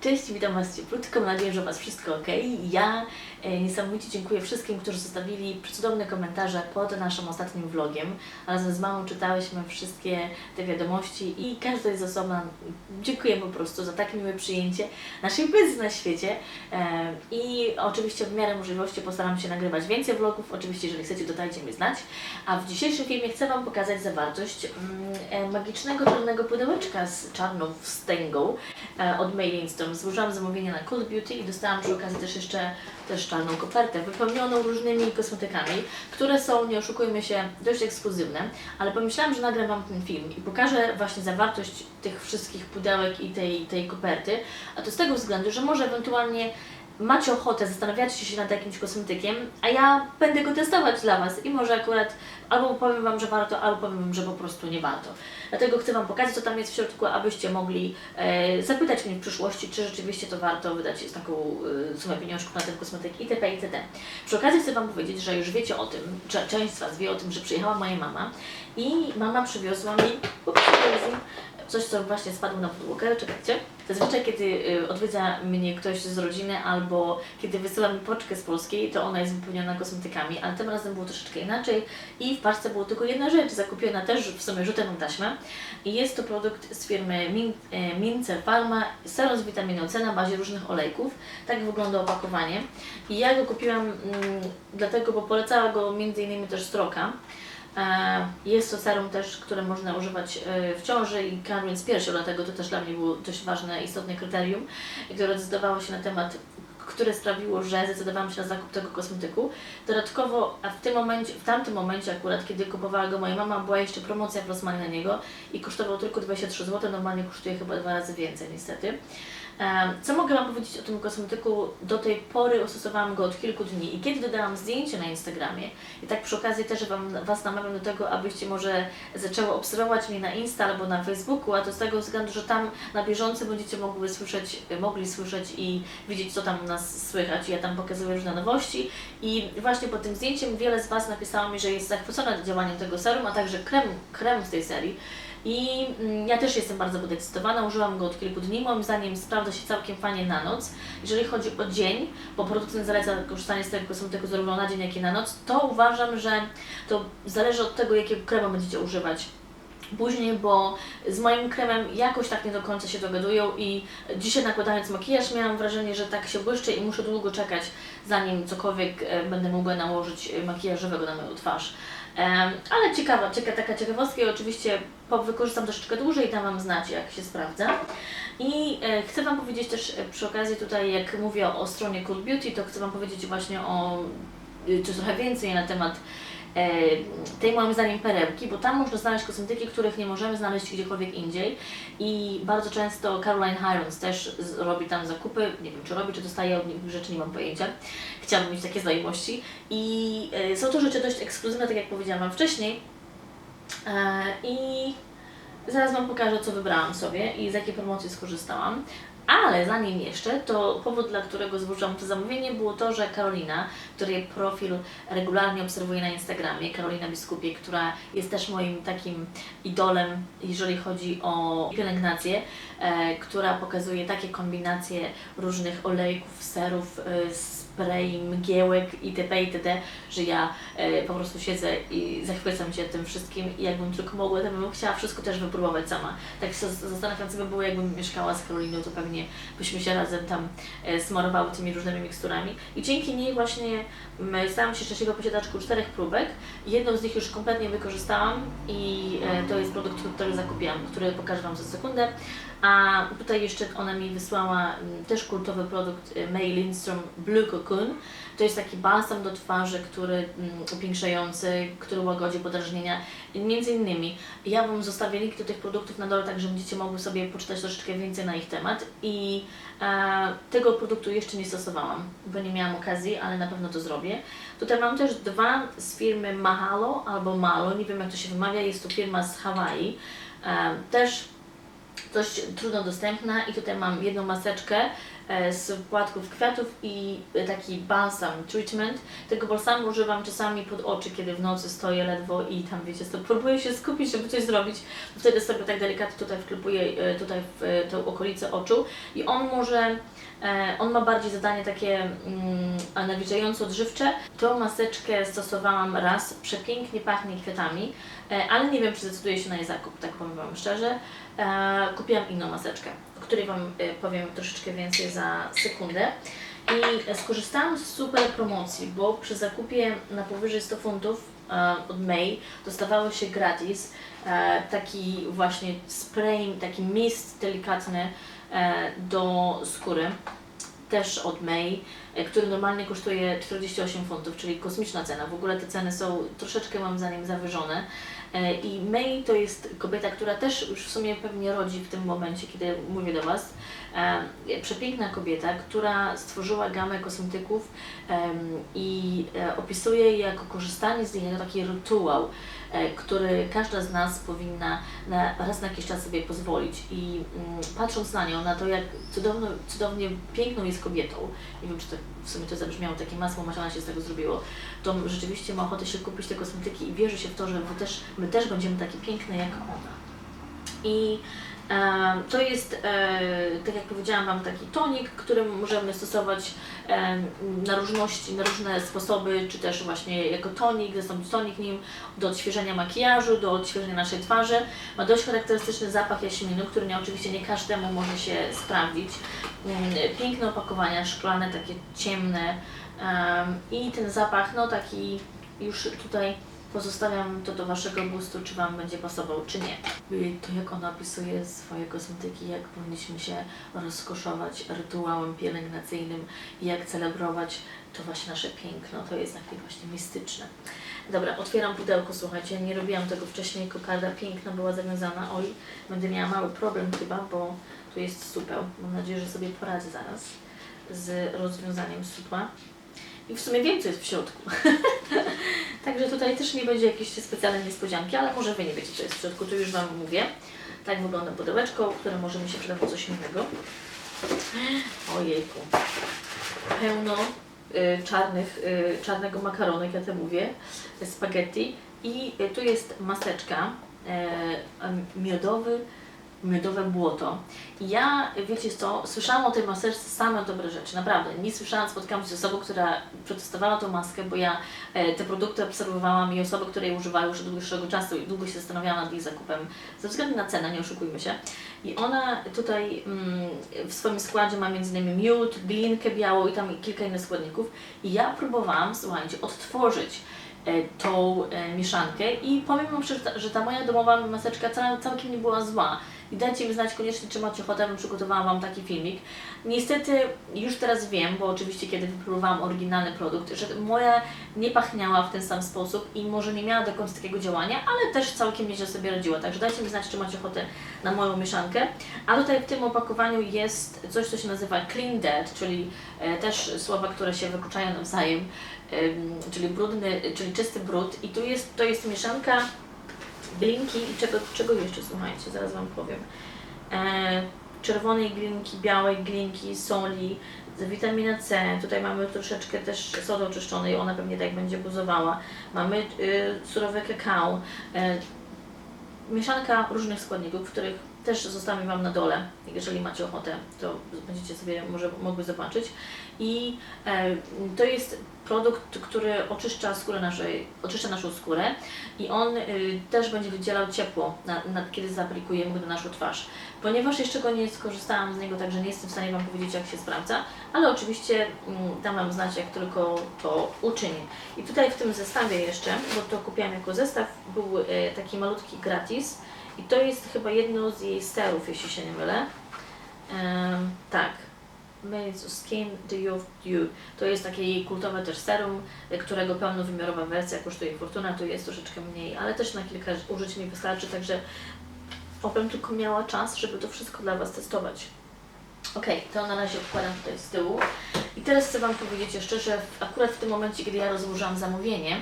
Cześć, witam Was cieplutko, mam nadzieję, że Was wszystko ok. Ja e, niesamowicie dziękuję wszystkim, którzy zostawili przecudowne komentarze pod naszym ostatnim vlogiem. Razem z mamą czytałyśmy wszystkie te wiadomości i każdej z osobna dziękuję po prostu za tak miłe przyjęcie naszej pracy na świecie. E, I oczywiście w miarę możliwości postaram się nagrywać więcej vlogów. Oczywiście, jeżeli chcecie, to dajcie mi znać. A w dzisiejszym filmie chcę Wam pokazać zawartość mm, e, magicznego czarnego pudełeczka z czarną wstęgą od Mailinstone. Złożyłam zamówienie na Cool Beauty i dostałam przy okazji też jeszcze też czarną kopertę wypełnioną różnymi kosmetykami, które są, nie oszukujmy się, dość ekskluzywne, ale pomyślałam, że nagram Wam ten film i pokażę właśnie zawartość tych wszystkich pudełek i tej, tej koperty, a to z tego względu, że może ewentualnie macie ochotę, zastanawiacie się nad jakimś kosmetykiem, a ja będę go testować dla Was i może akurat albo powiem Wam, że warto, albo powiem Wam, że po prostu nie warto. Dlatego chcę Wam pokazać, co tam jest w środku, abyście mogli e, zapytać mnie w przyszłości, czy rzeczywiście to warto wydać taką e, sumę pieniążków na ten kosmetyk itp. itd. Przy okazji chcę Wam powiedzieć, że już wiecie o tym, część z Was wie o tym, że przyjechała moja mama i mama przywiozła mi ups, coś, co właśnie spadło na podłogę, czekajcie. Zazwyczaj, kiedy y, odwiedza mnie ktoś z rodziny albo kiedy wysyła mi poczkę z Polski, to ona jest wypełniona kosmetykami, ale tym razem było troszeczkę inaczej i w parce było tylko jedna rzecz, zakupiona też w sumie rzutem na taśmę i jest to produkt z firmy Min, e, Mince Pharma, serum z witaminą C na bazie różnych olejków. Tak wygląda opakowanie i ja go kupiłam mm, dlatego, bo polecała go innymi też Stroka. E, Jest to serum też, które można używać e, w ciąży i karmiąc piersią, dlatego to też dla mnie było dość ważne, istotne kryterium, które decydowało się na temat, które sprawiło, że zdecydowałam się na zakup tego kosmetyku. Dodatkowo, a w tym momencie, w tamtym momencie akurat, kiedy kupowała go moja mama, była jeszcze promocja w Rossmanie na niego i kosztował tylko 23 zł, normalnie kosztuje chyba dwa razy więcej niestety. E, Co mogę Wam powiedzieć o tym kosmetyku? Do tej pory stosowałam go od kilku dni i kiedy dodałam zdjęcie na Instagramie i tak przy okazji też wam, Was namawiam do tego, abyście może zaczęły obserwować mnie na Insta albo na Facebooku, a to z tego względu, że tam na bieżąco będziecie mogły słyszeć, mogli słyszeć i widzieć, co tam u nas słychać. Ja tam pokazuję różne nowości i właśnie pod tym zdjęciem wiele z Was napisało mi, że jest zachwycone działaniem tego serum, a także krem, krem z tej serii. I mm, ja też jestem bardzo podekscytowana, użyłam go od kilku dni, moim zdaniem sprawdza się całkiem fajnie na noc. Jeżeli chodzi o dzień, bo producent zaleca korzystanie z tego kosmetyku zarówno na dzień, jak i na noc, to uważam, że to zależy od tego, jakiego kremu będziecie używać później, bo z moim kremem jakoś tak nie do końca się dogadują i dzisiaj nakładając makijaż miałam wrażenie, że tak się błyszczy i muszę długo czekać, zanim cokolwiek e, będę mogła nałożyć e, makijażowego na moją twarz. Ale ciekawa, cieka, taka ciekawostka i oczywiście wykorzystam troszeczkę dłużej i dam Wam znać, jak się sprawdza. I e, chcę Wam powiedzieć też e, przy okazji tutaj, jak mówię o, stronie Cool Beauty, to chcę Wam powiedzieć właśnie o y, coś trochę więcej na temat e, tej moim zdaniem perełki, bo tam można znaleźć kosmetyki, których nie możemy znaleźć gdziekolwiek indziej i bardzo często Caroline Hirons też robi tam zakupy, nie wiem czy robi, czy dostaje od nich rzeczy, nie mam pojęcia. Chciałabym mieć takie znajomości i e, są to rzeczy dość ekskluzywne, tak jak powiedziałam Wam wcześniej e, i zaraz Wam pokażę, co wybrałam sobie i z jakiej promocji skorzystałam. Ale zanim jeszcze, to powód, dla którego złożyłam to zamówienie, było to, że Karolina, której profil regularnie obserwuję na Instagramie, Karolina Biskupie, która jest też moim takim idolem, jeżeli chodzi o pielęgnację, e, która pokazuje takie kombinacje różnych olejków, serów, e, spray, mgiełek itp. itd., że ja e, po prostu siedzę i zachwycam się tym wszystkim i jakbym tylko mogła, to bym chciała wszystko też wypróbować sama. Tak się sobie było, jakbym mieszkała z Karoliną, to pewnie byśmy się razem tam e, smarowały tymi różnymi miksturami. I dzięki niej właśnie stałam się szczęśliwą posiadaczką czterech próbek. Jedną z nich już kompletnie wykorzystałam i e, to jest produkt, który zakupiłam, który pokażę Wam za sekundę. A tutaj jeszcze ona mi wysłała mm, też kultowy produkt y, May Lindstrom Blue Cocoon. To jest taki balsam do twarzy, który mm, upiększający, który łagodzi podrażnienia. Między innymi ja Wam zostawię link do tych produktów na dole, tak że będziecie mogły sobie poczytać troszeczkę więcej na ich temat. I e, tego produktu jeszcze nie stosowałam, bo nie miałam okazji, ale na pewno to zrobię. Tutaj mam też dwa z firmy Mahalo albo Malo, nie wiem jak to się wymawia, jest to firma z Hawaii. E, też dość trudno dostępna i tutaj mam jedną maseczkę z płatków kwiatów i e, taki balsam treatment. Tego balsamu używam czasami pod oczy, kiedy w nocy stoję ledwo i tam wiecie, to próbuję się skupić, żeby coś zrobić. Wtedy sobie tak delikatnie tutaj wklepuję e, tutaj w e, tę okolicę oczu i on może E, On ma bardziej zadanie takie mm, odżywcze. Tą maseczkę stosowałam raz, przepięknie pachnie kwiatami, e, ale nie wiem, czy zdecyduję się na jej zakup, tak powiem Wam szczerze. E, Kupiłam inną maseczkę, której Wam e, powiem troszeczkę więcej za sekundę. I skorzystałam z super promocji, bo przy zakupie na powyżej 100 funtów e, od May dostawało się gratis e, taki właśnie spray, taki mist delikatny do skóry, też od May, który normalnie kosztuje 48 funtów, czyli kosmiczna cena. W ogóle te ceny są troszeczkę moim zdaniem zawyżone. E, I May to jest kobieta, która też już w sumie pewnie rodzi w tym momencie, kiedy mówię do Was. E, Przepiękna kobieta, która stworzyła gamę kosmetyków i e, opisuje je jako korzystanie z nich jako taki rytuał, który każda z nas powinna na, raz na jakiś czas sobie pozwolić. I mm, patrząc na nią, na to jak cudowno, cudownie piękną jest kobietą, nie wiem czy to w sumie to zabrzmiało takie masło maślane się z tego zrobiło, to rzeczywiście ma ochotę się kupić te kosmetyki i wierzy się w to, że też, my też będziemy takie piękne jak ona. I e, to jest, e, tak jak powiedziałam Wam, taki tonik, który możemy stosować e, na różności, na różne sposoby, czy też właśnie jako tonik, zastąpić tonik nim do odświeżenia makijażu, do odświeżenia naszej twarzy. Ma dość charakterystyczny zapach jaśminu, który nie, oczywiście nie każdemu może się sprawdzić. Mm, Piękne opakowania, szklane, takie ciemne em, i ten zapach, no taki już tutaj Pozostawiam to do Waszego gustu, czy Wam będzie pasował, czy nie. I To jak ona opisuje swoje kosmetyki, jak powinniśmy się rozkoszować rytuałem pielęgnacyjnym jak celebrować to właśnie nasze piękno. To jest takie właśnie mistyczne. Dobra, otwieram pudełko, słuchajcie, nie robiłam tego wcześniej, kokarda piękna była zawiązana. Oj, będę miała mały problem chyba, bo tu jest supeł. Mam nadzieję, że sobie poradzę zaraz z rozwiązaniem supła. I w sumie wiem, co jest w środku. Także tutaj też nie będzie jakiejś specjalnej niespodzianki, ale może Wy nie wiecie, co jest w środku, to już Wam mówię. Tak wygląda pudełeczko, które może mi się przydać do coś innego. Ojejku. Pełno y, czarnych, y, czarnego makaronu, jak ja to mówię, spaghetti. I y, tu jest maseczka, y, miodowy, miodowe błoto. I ja, wiecie co, słyszałam o tej maseczce same dobre rzeczy, naprawdę. Nie słyszałam, spotkałam się z osobą, która przetestowała tą maskę, bo ja e, te produkty obserwowałam i osoby, które je używały już od dłuższego czasu i długo się zastanawiałam nad jej zakupem, ze względu na cenę, nie oszukujmy się. I ona tutaj mm, w swoim składzie ma m.in. miód, glinkę białą i tam kilka innych składników. I ja próbowałam, słuchajcie, odtworzyć e, tą e, mieszankę i powiem Wam, że ta, moja domowa maseczka cał, całkiem nie była zła. I dajcie mi znać koniecznie, czy macie ochotę, bym przygotowałam Wam taki filmik. Niestety już teraz wiem, bo oczywiście kiedy wypróbowałam oryginalny produkt, że moja nie pachniała w ten sam sposób i może nie miała do końca takiego działania, ale też całkiem nieźle sobie radziła. Także dajcie mi znać, czy macie ochotę na moją mieszankę. A tutaj w tym opakowaniu jest coś, co się nazywa Clean Dead, czyli e, też słowa, które się wykluczają nawzajem, em, czyli brudny, czyli czysty brud. I tu jest, to jest mieszanka glinki i czego, czego jeszcze, słuchajcie, zaraz Wam powiem. E, czerwonej glinki, białej glinki, soli, witamina C, tutaj mamy troszeczkę też sody oczyszczonej, ona pewnie tak będzie buzowała. Mamy y, surowe kakao, e, mieszanka różnych składników, których też zostawię Wam na dole, jeżeli macie ochotę, to będziecie sobie może mogły zobaczyć. I e, to jest produkt, który oczyszcza skórę naszej, oczyszcza naszą skórę i on y, też będzie wydzielał ciepło, na, na, kiedy zaaplikujemy go na naszą twarz. Ponieważ jeszcze go nie skorzystałam z niego, także nie jestem w stanie Wam powiedzieć, jak się sprawdza, ale oczywiście mm, dam Wam znać, jak tylko to uczynię. I tutaj w tym zestawie jeszcze, bo to kupiłam jako zestaw, był y, taki malutki gratis i to jest chyba jedno z jej sterów, jeśli się nie mylę. Em, tak. Made Skin Dew Dew. To jest takie jej kultowe też serum, y, którego pełnowymiarowa wersja kosztuje fortuna, tu jest troszeczkę mniej, ale też na kilka użyć mi wystarczy, także obym tylko miała czas, żeby to wszystko dla Was testować. Ok, to na razie odkładam tutaj z tyłu. I teraz chcę Wam powiedzieć jeszcze, że w, akurat w tym momencie, kiedy ja rozłożyłam zamówienie,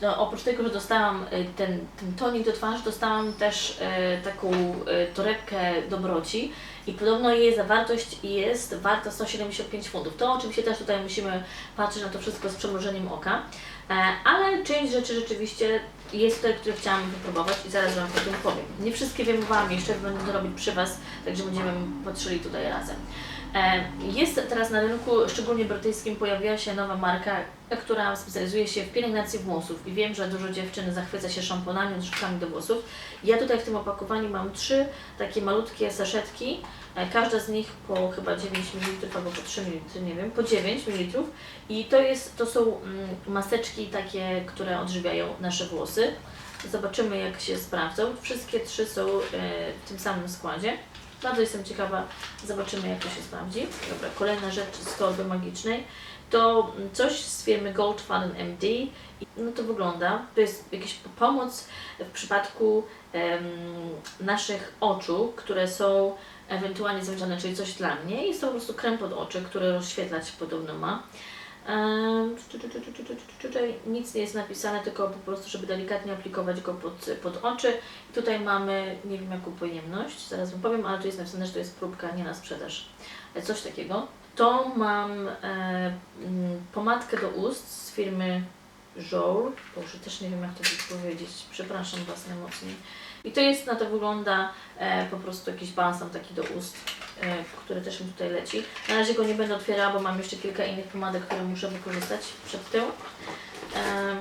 to oprócz tego, że dostałam y, ten, ten tonik do twarzy, dostałam też y, taką y, torebkę dobroci i podobno jej zawartość jest warta 175 funtów. To oczywiście też tutaj musimy patrzeć na to wszystko z przymrużeniem oka, e, ale część rzeczy rzeczywiście jest tutaj, które chciałam wypróbować i zaraz Wam o tym powiem. Nie wszystkie wyjmowałam jeszcze, będę to robić przy Was, także będziemy patrzyli tutaj razem. E, Jest teraz na rynku, szczególnie brytyjskim, pojawiła się nowa marka, która specjalizuje się w pielęgnacji włosów i wiem, że dużo dziewczyn zachwyca się szamponami, odżywkami do włosów. Ja tutaj w tym opakowaniu mam trzy takie malutkie saszetki, e, każda z nich po chyba 9 ml albo po 3 ml, nie wiem, po 9 ml i to, jest, to są mm, maseczki takie, które odżywiają nasze włosy. Zobaczymy jak się sprawdzą. Wszystkie trzy są e, w tym samym składzie. Bardzo jestem ciekawa, zobaczymy jak to się sprawdzi. Dobra, kolejna rzecz z torby magicznej to coś z firmy Goldfaden MD. No to wygląda, to jest jakaś pomoc w przypadku em, naszych oczu, które są ewentualnie związane, czyli coś dla mnie. Jest to po prostu krem pod oczy, który rozświetlać podobno ma. Nic nie jest napisane, tylko po prostu, żeby delikatnie aplikować go pod, pod oczy. Tutaj mamy, nie wiem jaką pojemność, zaraz Wam powiem, ale tu jest napisane, że to jest próbka, nie na sprzedaż. E, Coś takiego. To mam e, mm, pomadkę do ust z firmy Jour. Boże, też nie wiem jak to powiedzieć, przepraszam Was najmocniej. I to jest, na to wygląda e, po prostu jakiś balsam taki do ust, e, który też mi tutaj leci. Na razie go nie będę otwierała, bo mam jeszcze kilka innych pomadek, które muszę wykorzystać przed tył. E,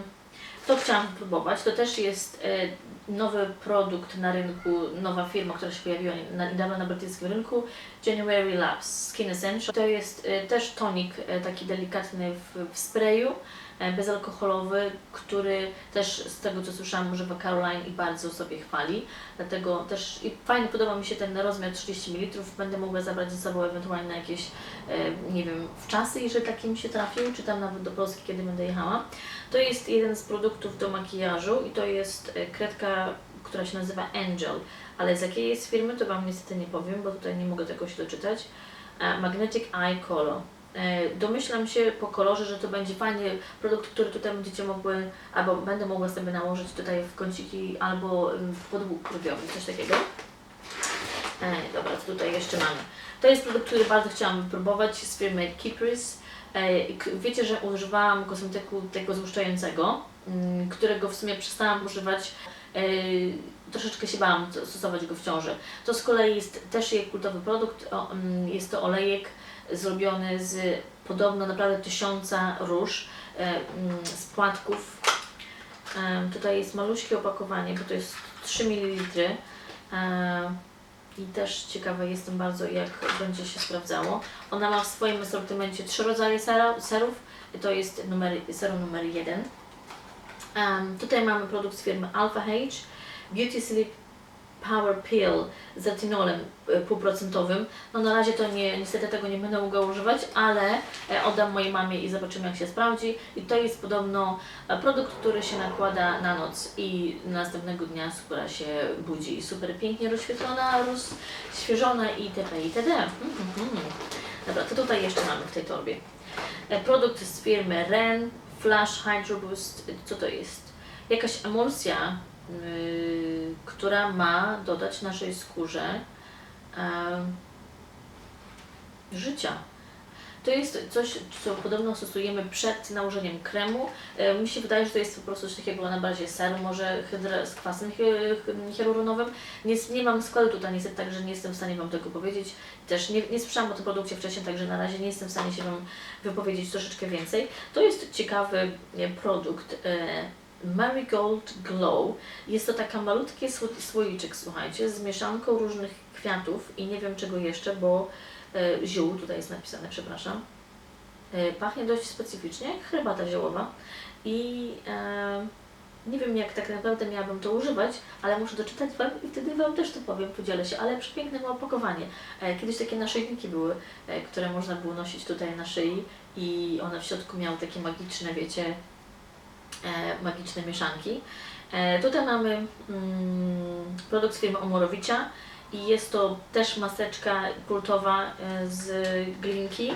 to chciałam próbować. To też jest e, nowy produkt na rynku, nowa firma, która się pojawiła niedawno na brytyjskim rynku, January Labs Skin Essential. To jest e, też tonik e, taki delikatny w, w sprayu, e, bezalkoholowy, który też z tego co słyszałam używa Caroline i bardzo sobie chwali. Dlatego też i fajnie podoba mi się ten rozmiar 30 ml. Będę mogła zabrać ze sobą ewentualnie na jakieś, nie wiem, w czasy, jeżeli taki mi się trafił, czy tam nawet do Polski, kiedy będę jechała. To jest jeden z produktów do makijażu i to jest kredka, która się nazywa Angel. Ale z jakiej jest firmy, to Wam niestety nie powiem, bo tutaj nie mogę tego się doczytać. E, Magnetic Eye Color. E, Domyślam się po kolorze, że to będzie fajnie produkt, który tutaj będziecie mogły, albo będę mogła sobie nałożyć tutaj w kąciki, albo w podłóg brwiowy, coś takiego. E, dobra, co tutaj jeszcze mamy? To jest produkt, który bardzo chciałam wypróbować z firmy Kipris. E, wiecie, że używałam kosmetyku tego złuszczającego, mm, którego w sumie przestałam używać. E, troszeczkę się bałam to- stosować go w ciąży. To z kolei jest też jej kultowy produkt. Mm, jest to olejek zrobiony z podobno naprawdę tysiąca róż, e, mm, z płatków. Tutaj jest maluśkie opakowanie, bo to jest 3 ml. E, i też ciekawe jestem bardzo, jak będzie się sprawdzało. Ona ma w swoim asortymencie trzy rodzaje serów. To jest numer, serum numer jeden. Um, tutaj mamy produkt z firmy Alpha H, Beauty Sleep Power Pill z retinolem e, półprocentowym. No na razie to nie, niestety tego nie będę mogła używać, ale e, oddam mojej mamie i zobaczymy jak się sprawdzi. I to jest podobno e, produkt, który się nakłada na noc i następnego dnia skóra się budzi super pięknie rozświetlona, rozświeżona itp. itd. Mhm, mhm. Dobra, to tutaj jeszcze mamy w tej torbie. Produkt z firmy Ren Flash Hydro Boost. Co to jest? Jakaś emulsja, yy, która ma dodać naszej skórze yy, życia. To jest coś, co podobno stosujemy przed nałożeniem kremu. E, Mi się wydaje, że to jest po prostu coś takiego na bazie seru, może hydra, z kwasem hialuronowym. Nie, nie mam składu tutaj niestety, także nie jestem w stanie Wam tego powiedzieć. Też nie, nie słyszałam o tym produkcie wcześniej, także na razie nie jestem w stanie się Wam wypowiedzieć troszeczkę więcej. To jest ciekawy produkt. E, Marigold Glow. Jest to taka malutki sło- słoiczek, słuchajcie, z mieszanką różnych kwiatów i nie wiem czego jeszcze, bo ziół, tutaj jest napisane, przepraszam. E, pachnie dość specyficznie, jak herbata ziołowa i e, nie wiem jak tak naprawdę miałabym to używać, ale muszę doczytać Wam i wtedy Wam też to powiem, podzielę się, ale przepiękne ma opakowanie. E, kiedyś takie naszyjniki były, e, które można było nosić tutaj na szyi i one w środku miały takie magiczne, wiecie, e, magiczne mieszanki. E, tutaj mamy mm, produkt z firmy Omorowicza i jest to też maseczka kultowa e, z glinki.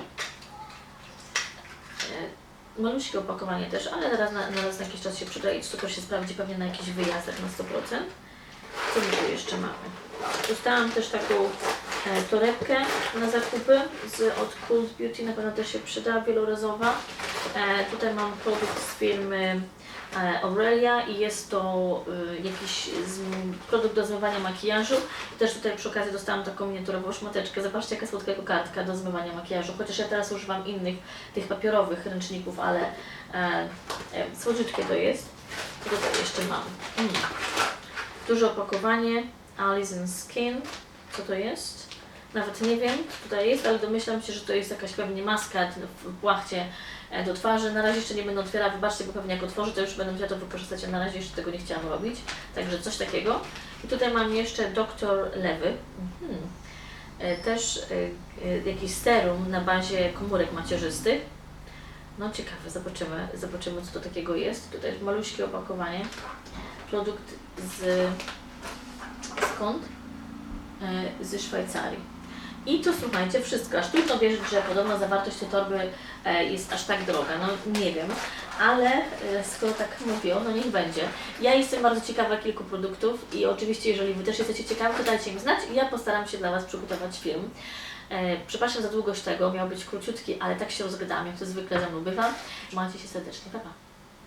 Maluśkie opakowanie też, ale raz na, na na jakiś czas się przyda i super się sprawdzi pewnie na jakichś wyjazdach na 100%. Co my tu jeszcze mamy? Dostałam też taką e, torebkę na zakupy z, od Cool Beauty, na pewno też się przyda, wielorazowa. E, tutaj mam produkt z firmy e, Aurelia i jest to e, jakiś produkt do zmywania makijażu. I też tutaj przy okazji dostałam taką miniaturową szmateczkę. Zobaczcie jaka słodka kartka do zmywania makijażu. Chociaż ja teraz używam innych, tych papierowych ręczników, ale e, e, słodziutkie to jest. Co tutaj jeszcze mam? Mm. Duże opakowanie Alice Skin. Co to jest? Nawet nie wiem, co tutaj jest, ale domyślam się, że to jest jakaś pewnie maska w płachcie e, do twarzy. Na razie jeszcze nie będę otwierała, wybaczcie, bo pewnie jak otworzę, to już będę musiała to wykorzystać, a na razie jeszcze tego nie chciałam robić. Także coś takiego. I tutaj mam jeszcze Dr. Lewy. Mhm. E, Też e, e, jakiś serum na bazie komórek macierzystych. No ciekawe, zobaczymy, zobaczymy co to takiego jest. Tutaj maluśkie opakowanie. Produkt z... skąd? E, ze Szwajcarii. I to słuchajcie, wszystko. Aż trudno wierzyć, że podobno zawartość tej torby e, jest aż tak droga. No nie wiem, ale e, skoro tak mówią, no niech będzie. Ja jestem bardzo ciekawa kilku produktów i oczywiście, jeżeli Wy też jesteście ciekawi, to dajcie mi znać i ja postaram się dla Was przygotować film. E, przepraszam za długość tego, miał być króciutki, ale tak się rozgadałam, jak to zwykle ze mną bywa. Macie się serdecznie, pa pa.